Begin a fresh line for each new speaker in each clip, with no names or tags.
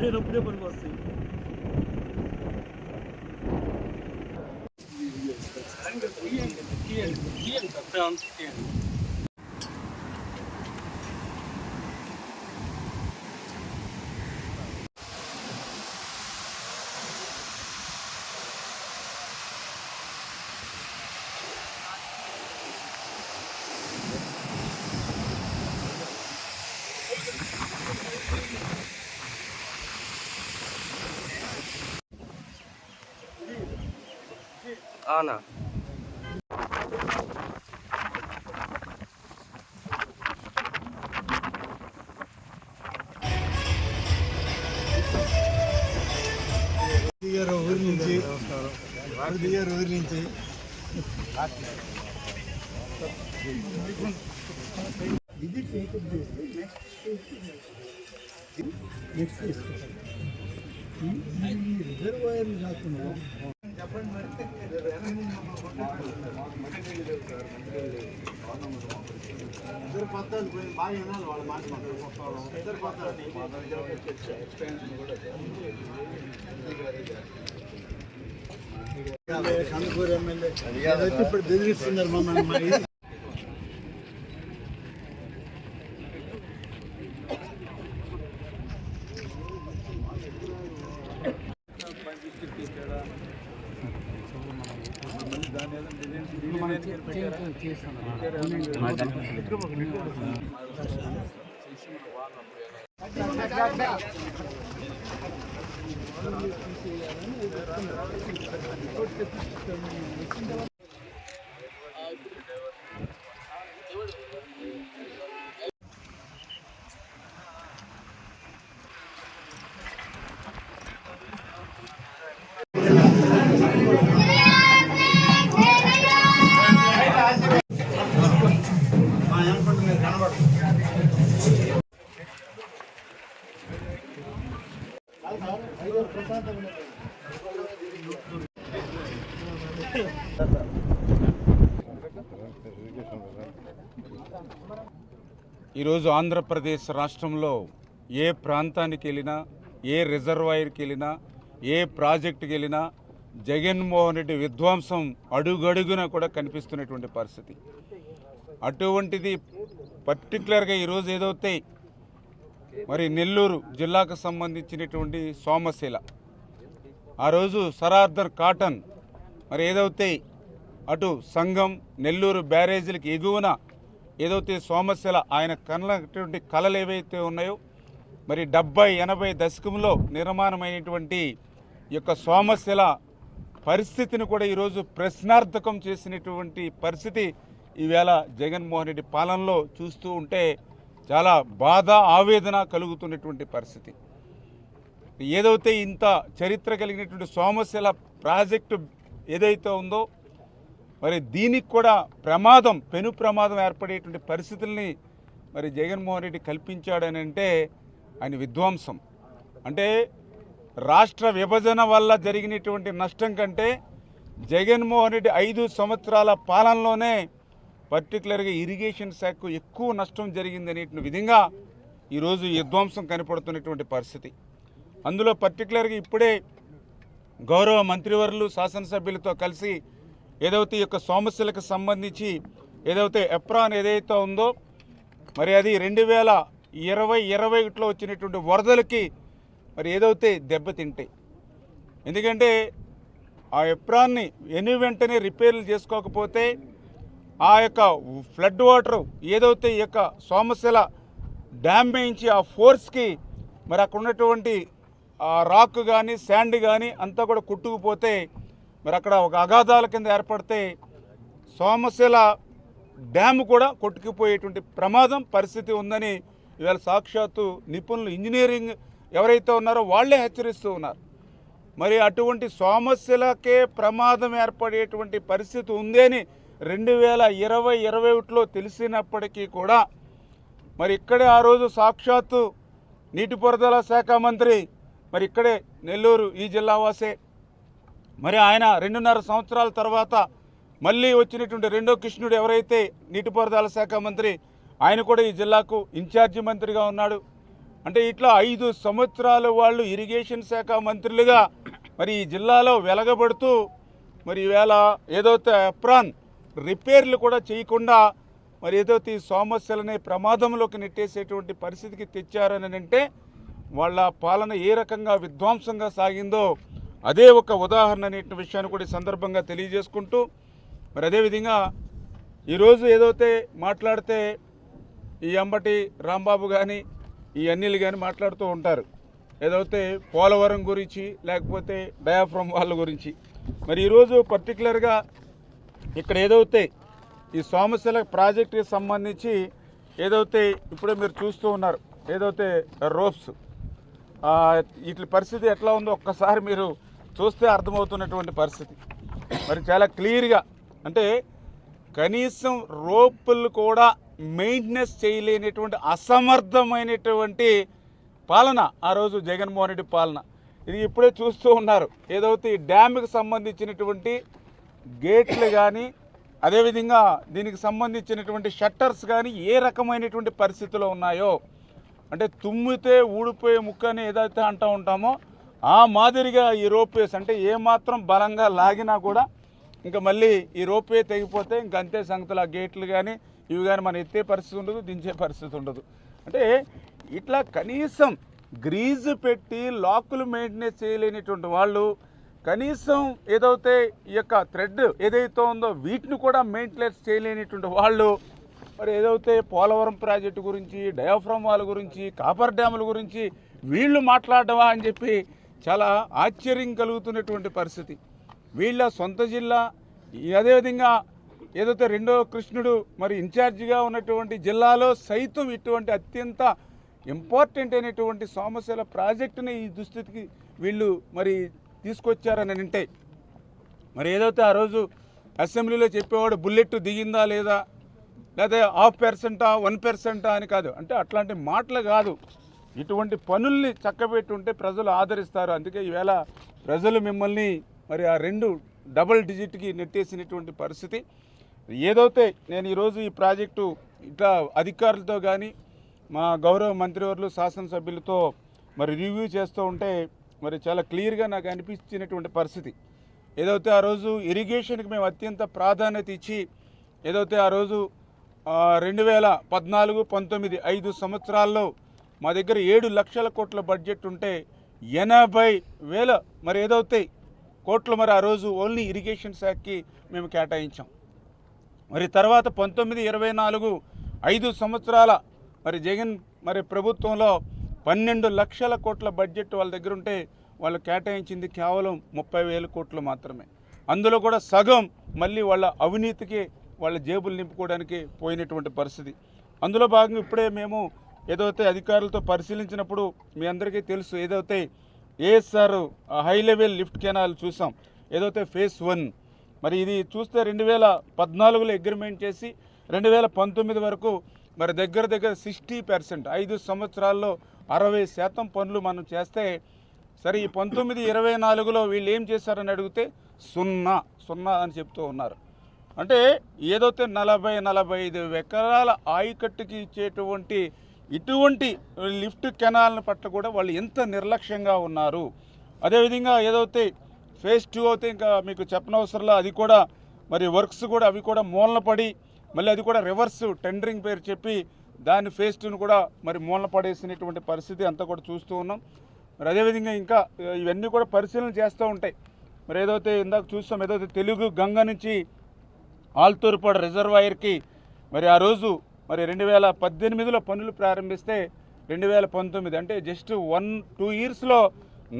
ਆਪਣੇ ਆਪਣੇ ਬਨਵਾਸੇ
ਕੀ
ਹੈ? ਕੀ ਹੈ? ਕੀ ਹੈ? ఆనా ఊరి నుంచి ఇది నుంచి. చేస్తే నెక్స్ట్ రిజర్వాయర్ కాకుండా ఇద్దరు పద్దాలు పోయి బాగా వినాలి వాళ్ళ మాట మాట్లాడుకోవడం ఇద్దరు పద్దాలు ఎక్స్పెన్షన్ కూడా కందుకూరు ఎమ్మెల్యే అదైతే ఇప్పుడు బెదిరిస్తున్నారు మమ్మల్ని మరి
ఈరోజు ఆంధ్రప్రదేశ్ రాష్ట్రంలో ఏ ప్రాంతానికి వెళ్ళినా ఏ రిజర్వాయర్కి వెళ్ళినా ఏ ప్రాజెక్టుకి వెళ్ళినా జగన్మోహన్ రెడ్డి విధ్వంసం అడుగడుగున కూడా కనిపిస్తున్నటువంటి పరిస్థితి. అటువంటిది పర్టికులర్గా ఈరోజు ఏదైతే మరి నెల్లూరు జిల్లాకు సంబంధించినటువంటి సోమశీల ఆ రోజు సరార్దర్ కాటన్ మరి ఏదైతే అటు సంఘం నెల్లూరు బ్యారేజీలకు ఎగువన ఏదైతే సోమశిల ఆయన కన్నటువంటి కళలు ఏవైతే ఉన్నాయో మరి డెబ్బై ఎనభై దశకంలో నిర్మాణమైనటువంటి యొక్క సోమశిల పరిస్థితిని కూడా ఈరోజు ప్రశ్నార్థకం చేసినటువంటి పరిస్థితి ఈవేళ జగన్మోహన్ రెడ్డి పాలనలో చూస్తూ ఉంటే చాలా బాధ ఆవేదన కలుగుతున్నటువంటి పరిస్థితి. ఏదైతే ఇంత చరిత్ర కలిగినటువంటి సోమశిల ప్రాజెక్టు ఏదైతే ఉందో మరి దీనికి కూడా ప్రమాదం పెను ప్రమాదం ఏర్పడేటువంటి పరిస్థితుల్ని మరి జగన్మోహన్ రెడ్డి కల్పించాడని అంటే ఆయన విధ్వంసం. అంటే రాష్ట్ర విభజన వల్ల జరిగినటువంటి నష్టం కంటే జగన్మోహన్ రెడ్డి ఐదు సంవత్సరాల పాలనలోనే పర్టికులర్గా ఇరిగేషన్ శాఖకు ఎక్కువ నష్టం జరిగింది అనేటువంటి విధంగా ఈరోజు విధ్వంసం కనపడుతున్నటువంటి పరిస్థితి. అందులో పర్టికులర్గా ఇప్పుడే గౌరవ మంత్రివర్లు శాసనసభ్యులతో కలిసి ఏదైతే ఈ యొక్క సమస్యలకు సంబంధించి ఏదైతే ఎప్రాన్ ఏదైతే ఉందో మరి అది రెండు వేల ఇరవై ఇరవై ఒకటిలో వచ్చినటువంటి వరదలకి మరి ఏదైతే దెబ్బతింటాయి ఎందుకంటే ఆ ఎప్రాన్ని ఎన్ని వెంటనే రిపేర్లు చేసుకోకపోతే ఆ యొక్క ఫ్లడ్ వాటర్ ఏదైతే ఈ యొక్క సోమశిల డ్యామ్ వేయించి ఆ ఫోర్స్కి మరి అక్కడ ఉన్నటువంటి ఆ రాక్ కానీ శాండ్ కానీ అంతా కూడా కుట్టుకుపోతే మరి అక్కడ ఒక అగాధాల కింద ఏర్పడితే సోమశిల డ్యామ్ కూడా కొట్టుకుపోయేటువంటి ప్రమాదం పరిస్థితి ఉందని ఇవాళ సాక్షాత్తు నిపుణులు ఇంజనీరింగ్ ఎవరైతే ఉన్నారో వాళ్ళే హెచ్చరిస్తూ ఉన్నారు. మరి అటువంటి సోమశిలకే ప్రమాదం ఏర్పడేటువంటి పరిస్థితి ఉంది అని రెండు వేల ఇరవై ఇరవై ఒకటిలో తెలిసినప్పటికీ కూడా మరి ఇక్కడే ఆ రోజు సాక్షాత్తు నీటిపారుదల శాఖ మంత్రి మరి ఇక్కడే నెల్లూరు ఈ జిల్లా వాసే మరి ఆయన రెండున్నర సంవత్సరాల తర్వాత మళ్ళీ వచ్చినటువంటి రెండో కృష్ణుడు ఎవరైతే నీటిపారుదల శాఖ మంత్రి ఆయన కూడా ఈ జిల్లాకు ఇన్ఛార్జి మంత్రిగా ఉన్నాడు. అంటే ఇట్లా ఐదు సంవత్సరాలు వాళ్ళు ఇరిగేషన్ శాఖ మంత్రులుగా మరి ఈ జిల్లాలో వెలగబడుతూ మరి ఈవేళ ఏదైతే అప్రాన్ రిపేర్లు కూడా చేయకుండా మరి ఏదైతే ఈ సమస్యలని ప్రమాదంలోకి నెట్టేసేటువంటి పరిస్థితికి తెచ్చారని అంటే వాళ్ళ పాలన ఏ రకంగా విధ్వంసంగా సాగిందో అదే ఒక ఉదాహరణ అనే విషయాన్ని కూడా సందర్భంగా తెలియజేసుకుంటూ మరి అదేవిధంగా ఈరోజు ఏదైతే మాట్లాడితే ఈ అంబటి రాంబాబు కానీ ఈ అన్నిలు కానీ మాట్లాడుతూ ఉంటారు. ఏదైతే పోలవరం గురించి లేకపోతే డయాఫ్రమ్ వాళ్ళ గురించి. మరి ఈరోజు పర్టికులర్గా ఇక్కడ ఏదైతే ఈ సోమశిల ప్రాజెక్టుకి సంబంధించి ఏదైతే ఇప్పుడే మీరు చూస్తూ ఉన్నారు ఏదైతే రోప్స్ వీటి పరిస్థితి ఎట్లా ఉందో ఒక్కసారి మీరు చూస్తే అర్థమవుతున్నటువంటి పరిస్థితి. మరి చాలా క్లియర్గా అంటే కనీసం రోపులు కూడా మెయింటెనెన్స్ చేయలేనటువంటి అసమర్థమైనటువంటి పాలన ఆ రోజు జగన్మోహన్ రెడ్డి పాలన. ఇది ఇప్పుడే చూస్తూ ఉన్నారు. ఏదైతే ఈ డ్యామ్కి సంబంధించినటువంటి గేట్లు కానీ అదేవిధంగా దీనికి సంబంధించినటువంటి షట్టర్స్ కానీ ఏ రకమైనటువంటి పరిస్థితిలో ఉన్నాయో అంటే తుమ్మితే ఊడిపోయే ముక్క అని ఏదైతే అంటూ ఉంటామో ఆ మాదిరిగా ఈ రోప్వేస్ అంటే ఏమాత్రం బలంగా లాగినా కూడా ఇంకా మళ్ళీ ఈ రోప్వే తెగిపోతే ఇంక అంతే సంగతులు ఆ గేట్లు కానీ ఇవి కానీ మనం ఎత్తే పరిస్థితి ఉండదు దించే పరిస్థితి ఉండదు. అంటే ఇట్లా కనీసం గ్రీజు పెట్టి లాకులు మెయింటెనెన్స్ చేయలేనిటువంటి వాళ్ళు కనీసం ఏదైతే ఈ యొక్క థ్రెడ్ ఏదైతే ఉందో వీటిని కూడా మెయింటెనెన్స్ చేయలేనిటువంటి వాళ్ళు మరి ఏదైతే పోలవరం ప్రాజెక్టు గురించి డయాఫ్రమ్ వాళ్ళ గురించి కాపర్ డ్యాముల గురించి వీళ్ళు మాట్లాడవా అని చెప్పి చాలా ఆశ్చర్యం కలుగుతున్నటువంటి పరిస్థితి. వీళ్ళ సొంత జిల్లా అదేవిధంగా ఏదైతే రెండో కృష్ణుడు మరి ఇన్ఛార్జిగా ఉన్నటువంటి జిల్లాలో సైతం ఇటువంటి అత్యంత ఇంపార్టెంట్ అయినటువంటి సోమశిల ప్రాజెక్టుని ఈ దుస్థితికి వీళ్ళు మరి తీసుకొచ్చారని అంటే మరి ఏదైతే ఆ రోజు అసెంబ్లీలో చెప్పేవాడు బుల్లెట్ దిగిందా లేదా లేదా హాఫ్ పెర్సెంటా వన్ పెర్సెంటా అని కాదు. అంటే అట్లాంటి మాటలు కాదు. ఇటువంటి పనుల్ని చక్కబెట్టి ఉంటే ప్రజలు ఆదరిస్తారు. అందుకే ఈవేళ ప్రజలు మిమ్మల్ని మరి ఆ రెండు డబుల్ డిజిట్కి నెట్టేసినటువంటి పరిస్థితి. ఏదైతే నేను ఈరోజు ఈ ప్రాజెక్టు ఇట్లా అధికారులతో కానీ మా గౌరవ మంత్రివర్లు శాసనసభ్యులతో మరి రివ్యూ చేస్తూ ఉంటే మరి చాలా క్లియర్గా నాకు అనిపించినటువంటి పరిస్థితి. ఏదైతే ఆ రోజు ఇరిగేషన్కి మేము అత్యంత ప్రాధాన్యత ఇచ్చి ఏదైతే ఆ రోజు రెండు వేల పద్నాలుగు పంతొమ్మిది ఐదు సంవత్సరాల్లో మా దగ్గర ఏడు లక్షల కోట్ల బడ్జెట్ ఉంటే ఎనభై వేల మరి ఏదవుతాయి? కోట్లు మరి ఆ రోజు ఓన్లీ ఇరిగేషన్ శాఖకి మేము కేటాయించాం. మరి తర్వాత పంతొమ్మిది ఇరవై నాలుగు ఐదు సంవత్సరాల మరి జగన్ మరి ప్రభుత్వంలో పన్నెండు లక్షల కోట్ల బడ్జెట్ వాళ్ళ దగ్గర ఉంటే వాళ్ళు కేటాయించింది కేవలం ముప్పై వేల కోట్లు మాత్రమే. అందులో కూడా సగం మళ్ళీ వాళ్ళ అవినీతికి వాళ్ళ జేబులు నింపుకోవడానికి పోయినటువంటి పరిస్థితి. అందులో భాగంగా ఇప్పుడే మేము ఏదైతే అధికారులతో పరిశీలించినప్పుడు మీ అందరికీ తెలుసు ఏదైతే ASR high level lift canal చూసాం ఏదైతే ఫేస్ వన్ మరి ఇది చూస్తే రెండు వేల పద్నాలుగులో అగ్రిమెంట్ చేసి రెండు వేల పంతొమ్మిది వరకు మరి దగ్గర దగ్గర సిక్స్టీ పర్సెంట్ ఐదు సంవత్సరాల్లో అరవై శాతం పనులు మనం చేస్తే సరే ఈ పంతొమ్మిది ఇరవై నాలుగులో వీళ్ళు ఏం చేశారని అడిగితే సున్నా సున్నా అని చెప్తూ ఉన్నారు. అంటే ఏదైతే నలభై నలభై ఐదు ఎకరాల ఆయకట్టుకి ఇచ్చేటువంటి ఇటువంటి లిఫ్ట్ కెనాల్ని పట్ల కూడా వాళ్ళు ఎంత నిర్లక్ష్యంగా ఉన్నారు. అదేవిధంగా ఏదైతే ఫేజ్ టూ అయితే ఇంకా మీకు చెప్పనవసరంలో అది కూడా మరి వర్క్స్ కూడా అవి కూడా మూలన పడి మళ్ళీ అది కూడా రివర్స్ టెండరింగ్ పేరు చెప్పి దాని ఫేజ్ టూను కూడా మరి మూలన పడేసినటువంటి పరిస్థితి అంతా కూడా చూస్తూ ఉన్నాం. మరి అదేవిధంగా ఇంకా ఇవన్నీ కూడా పరిశీలన చేస్తూ ఉంటాయి. మరి ఏదైతే ఇందాక చూస్తాం ఏదైతే తెలుగు గంగ నుంచి ఆల్తూర్పాడు రిజర్వాయర్కి మరి ఆ రోజు మరి రెండు వేల పద్దెనిమిదిలో పనులు ప్రారంభిస్తే రెండు వేల పంతొమ్మిది అంటే జస్ట్ వన్ టూ ఇయర్స్లో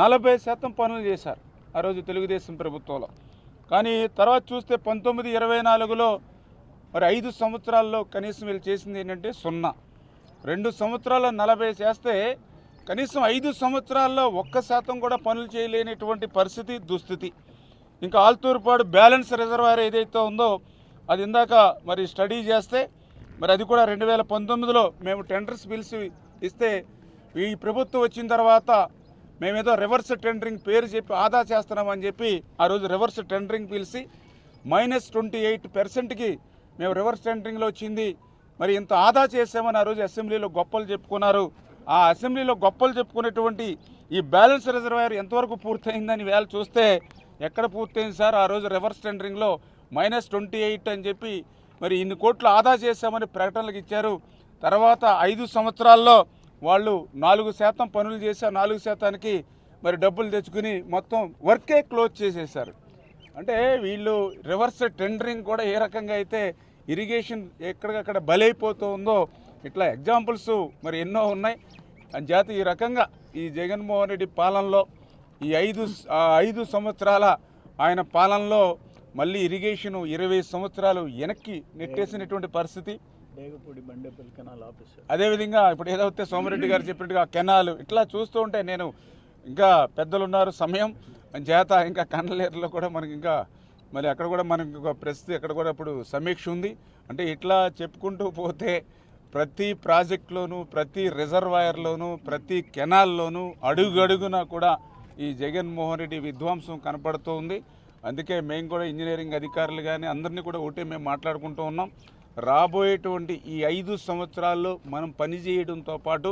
నలభై శాతం పనులు చేశారు ఆ రోజు తెలుగుదేశం ప్రభుత్వంలో. కానీ తర్వాత చూస్తే పంతొమ్మిది ఇరవై నాలుగులో మరి ఐదు సంవత్సరాల్లో కనీసం వీళ్ళు చేసింది ఏంటంటే సున్నా. రెండు సంవత్సరాల్లో నలభై చేస్తే కనీసం ఐదు సంవత్సరాల్లో ఒక్క శాతం కూడా పనులు చేయలేనటువంటి పరిస్థితి దుస్థితి. ఇంకా ఆల్తూరుపాడు బ్యాలెన్స్ రిజర్వాయర్ ఏదైతే ఉందో అది ఇందాక మరి స్టడీ చేస్తే మరి అది కూడా రెండు వేల పంతొమ్మిదిలో మేము టెండర్స్ పిలిచి ఇస్తే ఈ ప్రభుత్వం వచ్చిన తర్వాత మేమేదో రివర్స్ టెండరింగ్ పేరు చెప్పి ఆదా చేస్తున్నామని చెప్పి ఆ రోజు రివర్స్ టెండరింగ్ పిలిచి మైనస్ ట్వంటీ ఎయిట్ పర్సెంట్కి మేము రివర్స్ టెండరింగ్లో వచ్చింది. మరి ఇంత ఆదా చేసామని ఆ రోజు అసెంబ్లీలో గొప్పలు చెప్పుకున్నారు. ఆ అసెంబ్లీలో గొప్పలు చెప్పుకునేటువంటి ఈ బ్యాలెన్స్ రిజర్వాయర్ ఎంతవరకు పూర్తయిందని వేళ చూస్తే ఎక్కడ పూర్తయింది సార్? ఆ రోజు రివర్స్ టెండరింగ్లో మైనస్ ట్వంటీ ఎయిట్ అని చెప్పి మరి ఇన్ని కోట్లు ఆదా చేశామని ప్రకటనలకు ఇచ్చారు. తర్వాత ఐదు సంవత్సరాల్లో వాళ్ళు నాలుగు శాతం పనులు చేసి ఆ నాలుగు శాతానికి మరి డబ్బులు తెచ్చుకుని మొత్తం వర్కే క్లోజ్ చేసేశారు. అంటే వీళ్ళు రివర్స్ టెండరింగ్ కూడా ఏ రకంగా అయితే ఇరిగేషన్ ఎక్కడికక్కడ బలైపోతూ ఉందో ఇట్లా ఎగ్జాంపుల్స్ మరి ఎన్నో ఉన్నాయి. అంచేత ఈ రకంగా ఈ జగన్మోహన్ రెడ్డి పాలనలో ఈ ఐదు ఐదు సంవత్సరాల ఆయన పాలనలో మళ్ళీ ఇరిగేషన్ ఇరవై సంవత్సరాలు వెనక్కి నెట్టేసినటువంటి పరిస్థితి. అదేవిధంగా ఇప్పుడు ఏదైతే సోమిరెడ్డి గారు చెప్పినట్టుగా కెనాలు ఇట్లా చూస్తూ ఉంటే నేను ఇంకా పెద్దలు ఉన్నారు సమయం. చేత ఇంకా కన్నలేరులో కూడా మనకి ఇంకా మరి అక్కడ కూడా మనకి ఒక ప్రస్తుతం అక్కడ కూడా ఇప్పుడు సమీక్ష ఉంది. అంటే ఇట్లా చెప్పుకుంటూ పోతే ప్రతి ప్రాజెక్టులోనూ ప్రతి రిజర్వాయర్లోనూ ప్రతి కెనాల్లోనూ అడుగడుగున కూడా ఈ జగన్మోహన్ రెడ్డి విధ్వంసం కనపడుతూ ఉంది. అందుకే మేము కూడా ఇంజనీరింగ్ అధికారులు కానీ అందరినీ కూడా ఒకటే మేము మాట్లాడుకుంటూ ఉన్నాం. రాబోయేటువంటి ఈ ఐదు సంవత్సరాల్లో మనం పనిచేయడంతో పాటు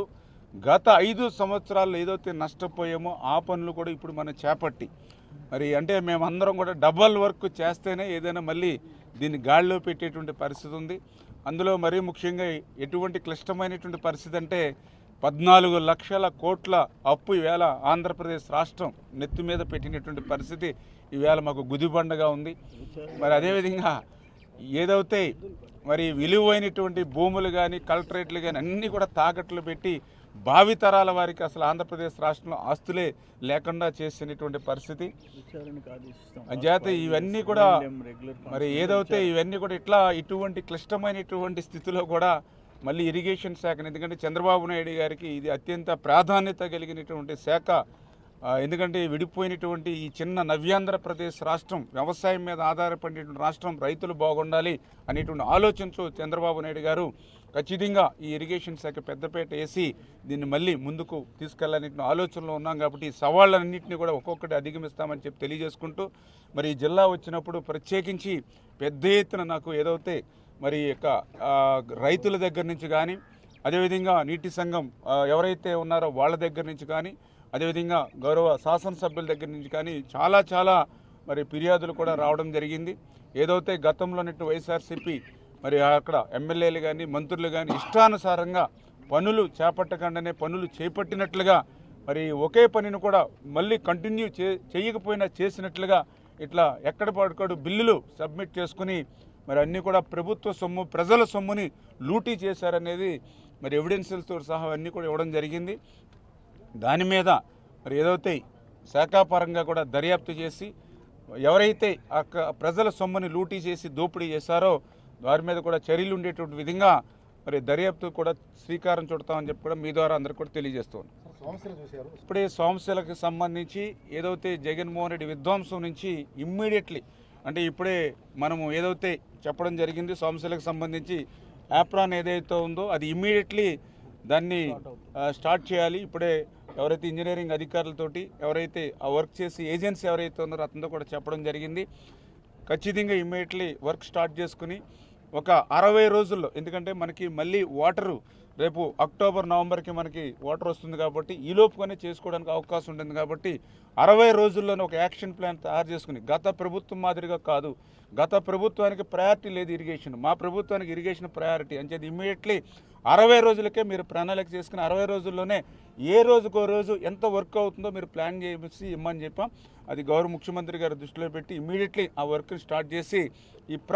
గత ఐదు సంవత్సరాల్లో ఏదైతే నష్టపోయామో ఆ పనులు కూడా ఇప్పుడు మనం చేపట్టి మరి అంటే మేమందరం కూడా డబల్ వర్క్ చేస్తేనే ఏదైనా మళ్ళీ దీన్ని గాడిలో పెట్టేటువంటి పరిస్థితి ఉంది. అందులో మరీ ముఖ్యంగా ఎటువంటి క్లిష్టమైనటువంటి పరిస్థితి అంటే పద్నాలుగు లక్షల కోట్ల అప్పు ఈవేళ ఆంధ్రప్రదేశ్ రాష్ట్రం నెత్తి మీద పెట్టినటువంటి పరిస్థితి. ఈవేళ మాకు గుదిబండగా ఉంది. మరి అదేవిధంగా ఏదైతే మరి విలువైనటువంటి భూములు కానీ కలెక్టరేట్లు కానీ అన్నీ కూడా తాకట్లు పెట్టి భావితరాల వారికి అసలు ఆంధ్రప్రదేశ్ రాష్ట్రంలో ఆస్తులే లేకుండా చేసినటువంటి పరిస్థితి. అంచేత ఇవన్నీ కూడా మరి ఏదైతే ఇవన్నీ కూడా ఇట్లా ఇటువంటి క్లిష్టమైనటువంటి స్థితిలో కూడా మళ్ళీ ఇరిగేషన్ శాఖను ఎందుకంటే చంద్రబాబు నాయుడు గారికి ఇది అత్యంత ప్రాధాన్యత కలిగినటువంటి శాఖ. ఎందుకంటే విడిపోయినటువంటి ఈ చిన్న నవ్యాంధ్రప్రదేశ్ రాష్ట్రం వ్యవసాయం మీద ఆధారపడినటువంటి రాష్ట్రం రైతులు బాగుండాలి అనేటువంటి ఆలోచనతో చంద్రబాబు నాయుడు గారు ఖచ్చితంగా ఈ ఇరిగేషన్ శాఖ పెద్దపేట వేసి దీన్ని మళ్ళీ ముందుకు తీసుకెళ్ళాలనే ఆలోచనలో ఉన్నాం కాబట్టి ఈ సవాళ్ళన్నింటినీ కూడా ఒక్కొక్కటి అధిగమిస్తామని చెప్పి తెలియజేసుకుంటూ మరి జిల్లా వచ్చినప్పుడు ప్రత్యేకించి పెద్ద ఎత్తున నాకు ఏదైతే మరి యొక్క రైతుల దగ్గర నుంచి కానీ అదేవిధంగా నీటి సంఘం ఎవరైతే ఉన్నారో వాళ్ళ దగ్గర నుంచి కానీ అదేవిధంగా గౌరవ శాసనసభ్యుల దగ్గర నుంచి కానీ చాలా చాలా మరి ఫిర్యాదులు కూడా రావడం జరిగింది. ఏదైతే గతంలో ఉన్నట్టు వైఎస్ఆర్సీపీ మరి అక్కడ ఎమ్మెల్యేలు కానీ మంత్రులు కానీ ఇష్టానుసారంగా పనులు చేపట్టకుండానే పనులు చేపట్టినట్లుగా మరి ఒకే పనిని కూడా మళ్ళీ కంటిన్యూ చే చేయకపోయినా చేసినట్లుగా ఇట్లా ఎక్కడ పడుకోడు బిల్లులు సబ్మిట్ చేసుకుని మరి అన్నీ కూడా ప్రభుత్వ సొమ్ము ప్రజల సొమ్ముని లూటీ చేశారనేది మరి ఎవిడెన్సులతో సహా అన్నీ కూడా ఇవ్వడం జరిగింది. దాని మీద మరి ఏదైతే శాఖాపరంగా కూడా దర్యాప్తు చేసి ఎవరైతే ఆ ప్రజల సొమ్ముని లూటీ చేసి దోపిడీ చేశారో వారి మీద కూడా చర్యలు ఉండేటువంటి విధంగా మరి దర్యాప్తు కూడా శ్రీకారం చుడతామని చెప్పి కూడా మీ ద్వారా అందరికీ కూడా తెలియజేస్తాను ఇప్పుడే సోమశిలకు సంబంధించి ఏదైతే జగన్మోహన్ రెడ్డి విధ్వంసం నుంచి ఇమ్మీడియట్లీ అంటే ఇప్పుడే మనము ఏదైతే చెప్పడం జరిగింది సోమశిలకు సంబంధించి యాప్రాన్ ఏదైతే ఉందో అది ఇమ్మీడియట్లీ దాన్ని స్టార్ట్ చేయాలి. ఇప్పుడే ఎవరైతే ఇంజనీరింగ్ అధికారులతోటి ఎవరైతే ఆ వర్క్ చేసి ఏజెన్సీ ఎవరైతే ఉన్నారో అతనితో కూడా చెప్పడం జరిగింది. ఖచ్చితంగా ఇమ్మీడియట్లీ వర్క్ స్టార్ట్ చేసుకుని ఒక అరవై రోజుల్లో ఎందుకంటే మనకి మళ్ళీ వాటరు రేపు అక్టోబర్ నవంబర్కి మనకి వాటర్ వస్తుంది కాబట్టి ఈ లోపుగానే చేసుకోవడానికి అవకాశం ఉంటుంది కాబట్టి అరవై రోజుల్లోనే ఒక యాక్షన్ ప్లాన్ తయారు చేసుకుని గత ప్రభుత్వం మాదిరిగా కాదు గత ప్రభుత్వానికి ప్రయారిటీ లేదు ఇరిగేషన్. మా ప్రభుత్వానికి ఇరిగేషన్ ప్రయారిటీ అంచేది ఇమ్మీడియట్లీ అరవై రోజులకే మీరు ప్రణాళిక చేసుకుని అరవై రోజుల్లోనే ఏ రోజుకో రోజు ఎంత వర్క్ అవుతుందో మీరు ప్లాన్ చేసి ఇమ్మని చెప్పాం. అది గౌరవ ముఖ్యమంత్రి గారి దృష్టిలో పెట్టి ఇమ్మీడియట్లీ ఆ వర్క్ని స్టార్ట్ చేసి ఈ ప్రా